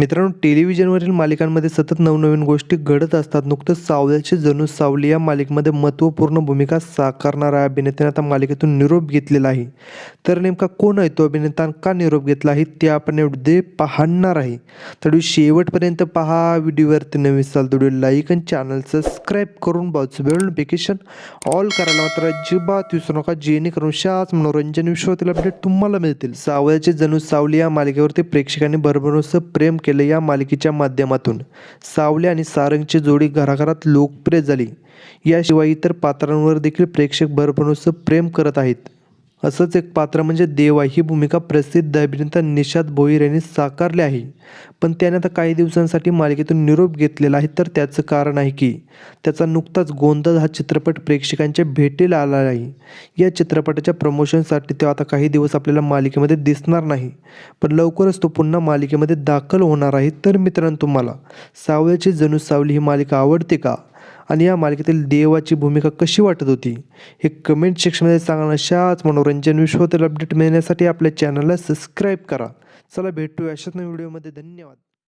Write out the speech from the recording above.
मित्रांनो टेलिव्हिजनवरील मालिकांमध्ये सतत नवनवीन गोष्टी घडत असतात. नुकतंच सावल्याचे जणू सावली या मालिकेमध्ये महत्त्वपूर्ण भूमिका साकारणाऱ्या अभिनेत्याने आता मालिकेतून निरोप घेतलेला आहे. तर नेमका कोण आहे तो अभिनेता का निरोप घेतला आहे ते आपण एवढे पाहणार आहे. तर शेवटपर्यंत पहा. व्हिडिओवरती नवीन चाल तर व्हिडिओ लाईक आणि चॅनल सबस्क्राईब करून बाजू बेल नोटिफिकेशन ऑल करायला मात्र अजिबात विसरू नका. जेणेकरून शाच मनोरंजन विश्वातील अपडेट तुम्हाला मिळतील. सावळ्याचे जणू सावली या मालिकेवरती प्रेक्षकांनी भरभरून प्रेम केलं. या मालिकेच्या माध्यमातून. सावले आणि सारंगची जोडी घराघरात लोकप्रिय झाली. याशिवाय इतर पात्रांवर देखील प्रेक्षक भरभरून प्रेम करत आहेत. असंच एक पात्र म्हणजे देवा ही भूमिका प्रसिद्ध अभिनेता निषाद भोईर यांनी साकारली आहे. पण त्याने आता काही दिवसांसाठी मालिकेतून निरोप घेतलेला आहे तर त्याचं कारण आहे की त्याचा नुकताच गोंधळ हा चित्रपट प्रेक्षकांच्या भेटीला आला आहे. या चित्रपटाच्या प्रमोशनसाठी तो आता काही दिवस आपल्याला मालिकेमध्ये दिसणार नाही पण लवकरच तो पुन्हा मालिकेमध्ये दाखल होणार आहे. तर मित्रांनो तुम्हाला सावळ्याची जणू सावली ही मालिका आवडते का? आणि या मालिकेतील देवाची भूमिका कशी वाटत होती हे कमेंट सेक्शनमध्ये सांगा अशाच मनोरंजन विश्वातील अपडेट मिळण्यासाठी आपल्या चॅनलला सबस्क्राईब करा. चला भेटूया अशाच नवीन व्हिडिओमध्ये धन्यवाद.